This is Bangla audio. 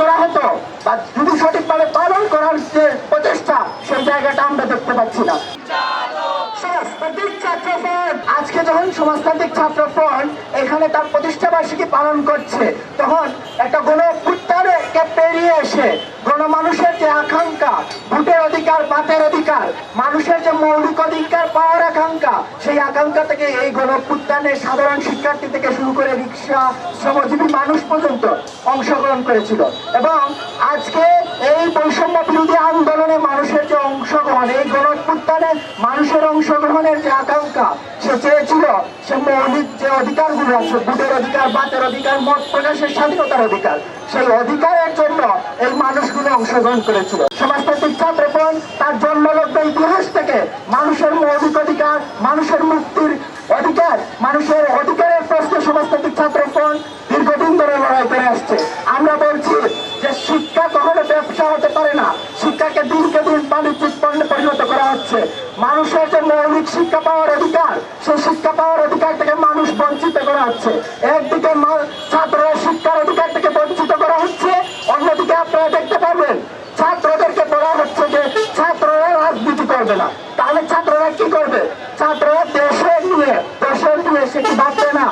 করা হতো বা যদি সঠিকভাবে পালন করার যে প্রচেষ্টা, সেই জায়গাটা আমরা দেখতে পাচ্ছি না। সমাজতান্ত্রিক আজকে যখন সমাজতান্ত্রিক ছাত্র ফ্রন্ট এখানে তার প্রতিষ্ঠাবার্ষিকী পালন করছে, তখন একটা গণ উত্তারে পেরিয়ে এসে মানুষের যে মৌলিক অধিকার, পাওয়ার আকাঙ্ক্ষা, সেই আকাঙ্ক্ষা থেকে এই গণপুত্থানের সাধারণ শিক্ষার্থী থেকে শুরু করে রিক্সা শ্রমজীবী মানুষ পর্যন্ত অংশগ্রহণ করেছিল। এবং আজকে এই বৈষম্য বিরোধী আন্দোলনে মানুষের যে অংশগ্রহণ, এই গণপুত্থানে মানুষের অংশগ্রহণের যে আকাঙ্ক্ষা, সে চেয়েছিল সে মৌলিক যে অধিকারগুলো আছে, ভোটের অধিকার, বাতের অধিকার, মত প্রকাশের স্বাধীনতার অধিকার, সেই অধিকারের জন্য এই মানুষগুলো অংশগ্রহণ করেছিল। সমাজতান্ত্রিক ছাত্রপন তার জন্মলগ্ন ইতিহাস থেকে মানুষের মৌলিক অধিকার, মানুষের মুক্তির অধিকার, মানুষের অধিকারের প্রশ্নে সমাজতান্ত্রিক ছাত্রপন দীর্ঘদিন ধরে লড়াই করে আসছে। আমরা বলছি যে শিক্ষা কখনো ব্যবসা হতে পারে না, শিক্ষাকে দিনকে দিন বাণিজ্যিক পণ্যে পরিণত করা হচ্ছে। মানুষের যে মৌলিক শিক্ষা পাওয়ার অধিকার, সেই শিক্ষা পাওয়ার অধিকার থেকে মানুষ বঞ্চিত করা হচ্ছে। একদিকে মা- হবে না। তাহলে ছাত্ররা কি করবে? ছাত্ররা দেশের নিয়ে দেশের নিয়ে সে কি না?